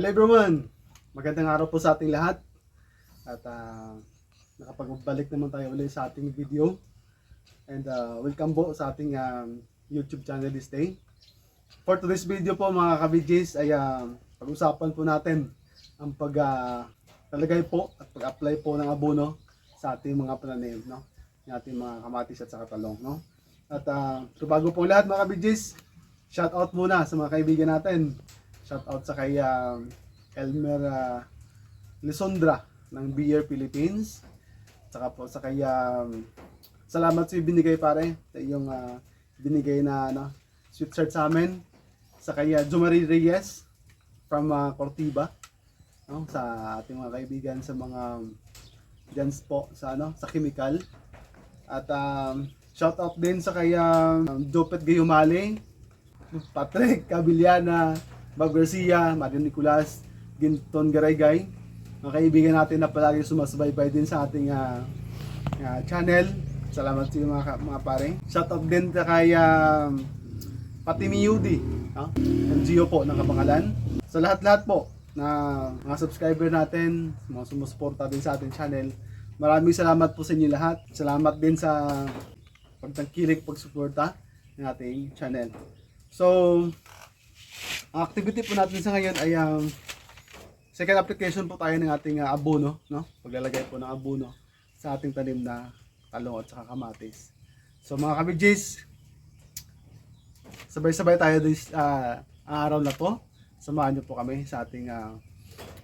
everyone! Magandang araw po sa ating lahat. At ah, nakapagbalik naman tayo ulit sa ating video. And ah, welcome po sa ating um, YouTube channel this day. For today's video po mga kabidjis ay ah, pag-usapan po natin ang pag talagay po at pag-apply po ng abono sa ating mga pananim, no? Yung ating mga kamatis at saka talong, no? At uh, bago po lahat mga kabidjis, shout out muna sa mga kaibigan natin. Shout out sa kay um, Elmer uh, Lisondra ng Beer Philippines. Saka po sa kay um, salamat sa binigay pare sa iyong uh, binigay na ano, sweet shirt sa amin. Sa kay uh, Jumari Reyes from uh, Cortiba. No, sa ating mga kaibigan sa mga dyan po sa ano sa chemical. At um, shout out din sa kay um, Jopet Gayumali, Patrick Cabiliana, Bob Garcia, Mario Nicolas, Ginton Garaygay. Mga kaibigan natin na palagi sumasbaybay din sa ating ah, ah, channel. Salamat sa inyo mga, mga pare. Shout out din kay um, Pati Miyudi, no? ng Gio po ng kapangalan. Sa lahat-lahat po na mga subscriber natin, mga sumusuporta din sa ating channel. Maraming salamat po sa inyo lahat. Salamat din sa pagtangkilik, pagsuporta ng ating channel. So, ang activity po natin sa ngayon ay ang second application po tayo ng ating uh, abono, no? Paglalagay po ng abono sa ating tanim na talong at saka kamatis. So mga kabidjis, sabay-sabay tayo this uh, araw na to. Samahan niyo po kami sa ating ah,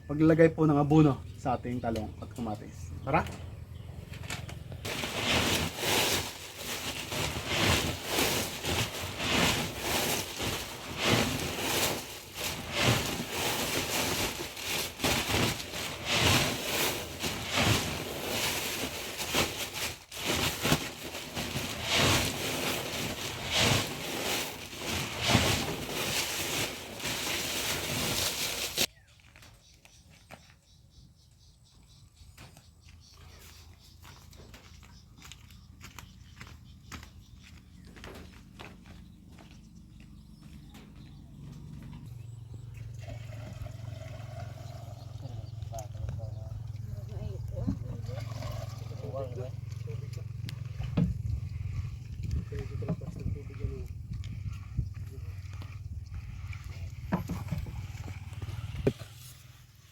paglalagay po ng abono sa ating talong at kamatis. Tara!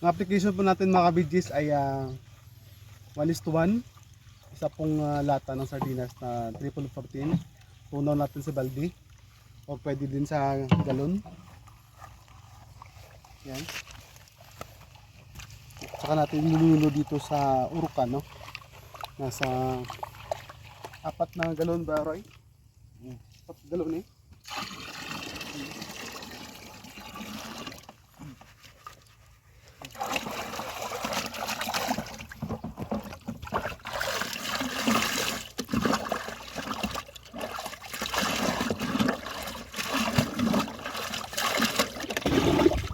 Ang application po natin mga kabidjis ay uh, 1 is to 1. Isa pong ah, lata ng sardinas na triple 14. Punaw natin sa balde. O pwede din sa galon. Yan. Saka natin nilulo dito sa urukan, no? Nasa apat na galon ba, Roy? Apat galon eh.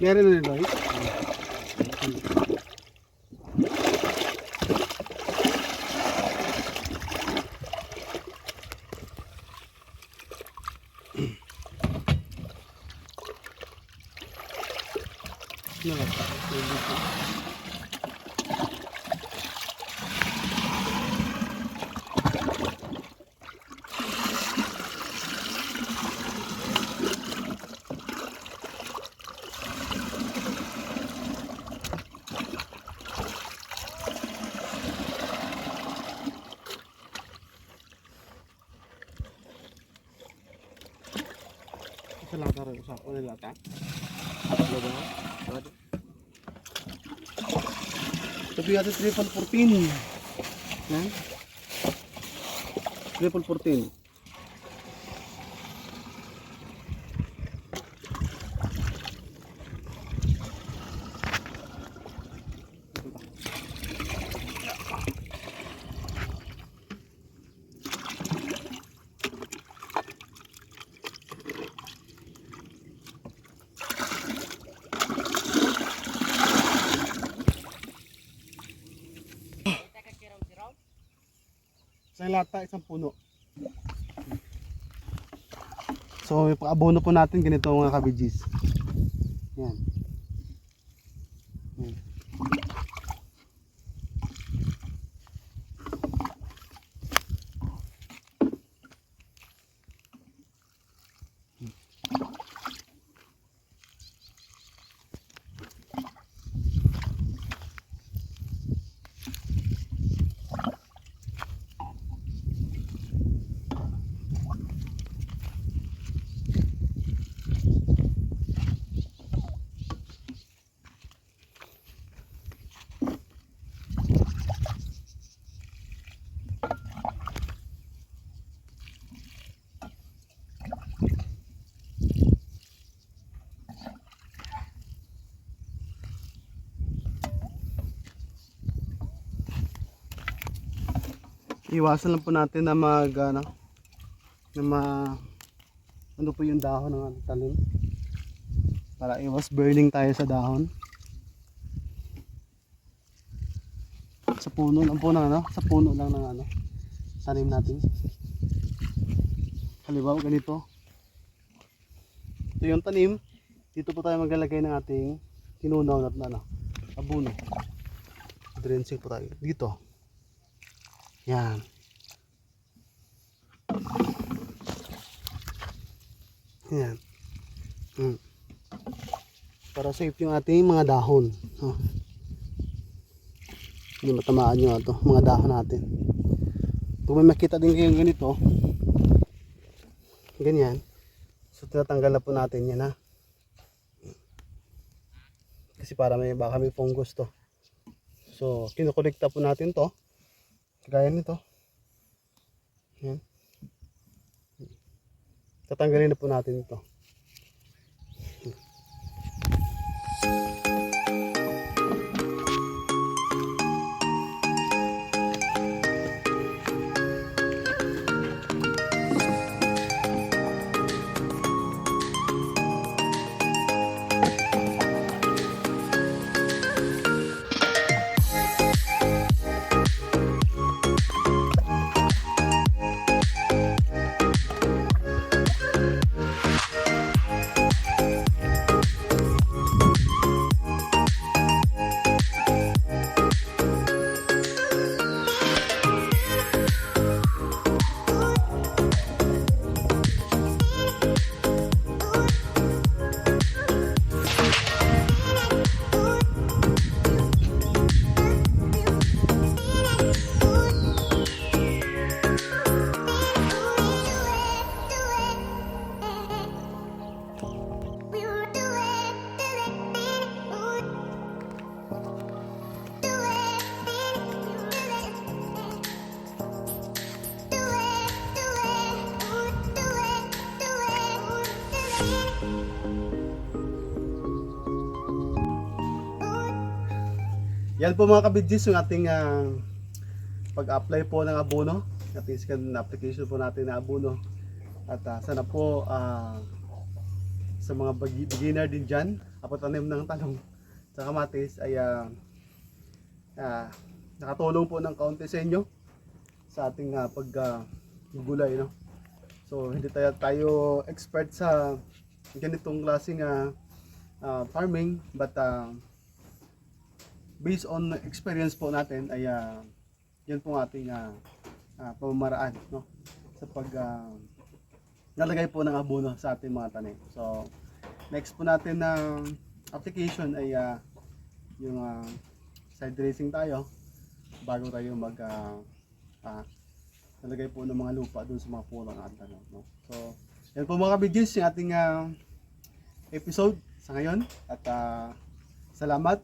Meron na Roy? Sa lata rin, sa ako ng lata. Sabi natin triple 14. Yan. Triple 14. Isang lata, isang puno. So, yung pag-abono po natin ganito mga kabidjis. Yan. Iwasan lang po natin na mag ano, na ma ano po yung dahon ng ating para iwas burning tayo sa dahon. Sa puno lang po ng ano sa puno lang ng ano tanim natin. Halimbawa ganito. Ito yung tanim. Dito po tayo maglalagay ng ating tinunaw na ano abuno. Drenching po tayo. Dito yan. Yan. Hmm. para safe yung ating mga dahon. Oh. hindi matamaan nyo ito mga dahon natin. Kung may makita din kayong ganito ganyan so tinatanggal na po natin yan ha. Kasi para may baka may fungus to. So kinukolekta po natin to kagaya nito. Yan. Tatanggalin na po natin ito Yan po mga kabidjis yung ating ah, pag-apply po ng abono. Ating second application po natin na abono. At ah, sana po ah, sa mga beginner din dyan, tanim ng talong sa kamatis ay ah, ah, nakatulong po ng kaunti sa inyo sa ating ah, pag ah, gulay no. So hindi tayo tayo expert sa ganitong klaseng ah, ah, farming but ah, based on experience po natin ay ah, yan po ang ating ah, ah, pamamaraan no sa pag ah, nalagay po ng abono sa ating mga tanim. So next po natin na application ay ah, yung ah, side dressing tayo bago tayo mag ah, ah, nalagay po ng mga lupa doon sa mga puno ng ating tanim. No? So yan po mga videos yung ating ah, episode sa ngayon at ah, salamat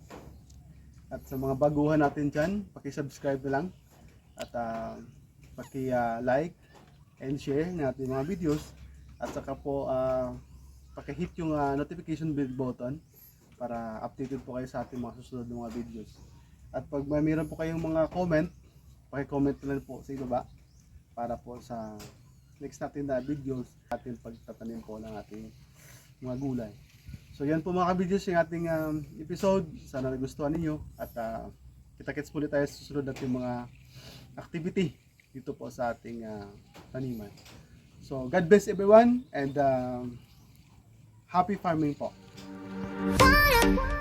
at sa mga baguhan natin dyan, paki-subscribe na lang. At uh, paki-like and share natin mga videos. At saka po, uh, paki-hit yung ah, notification bell button para updated po kayo sa ating mga susunod na mga videos. At pag may meron po kayong mga comment, paki-comment na lang po sa ibaba para po sa next natin na videos ating pagtatanim po ng ating mga gulay. So yan po mga kabidyo's yung ating um, episode. Sana nagustuhan ninyo at uh, kita-kits muli tayo sa susunod natin mga activity dito po sa ating uh, taniman. So God bless everyone and um, happy farming po. Bye.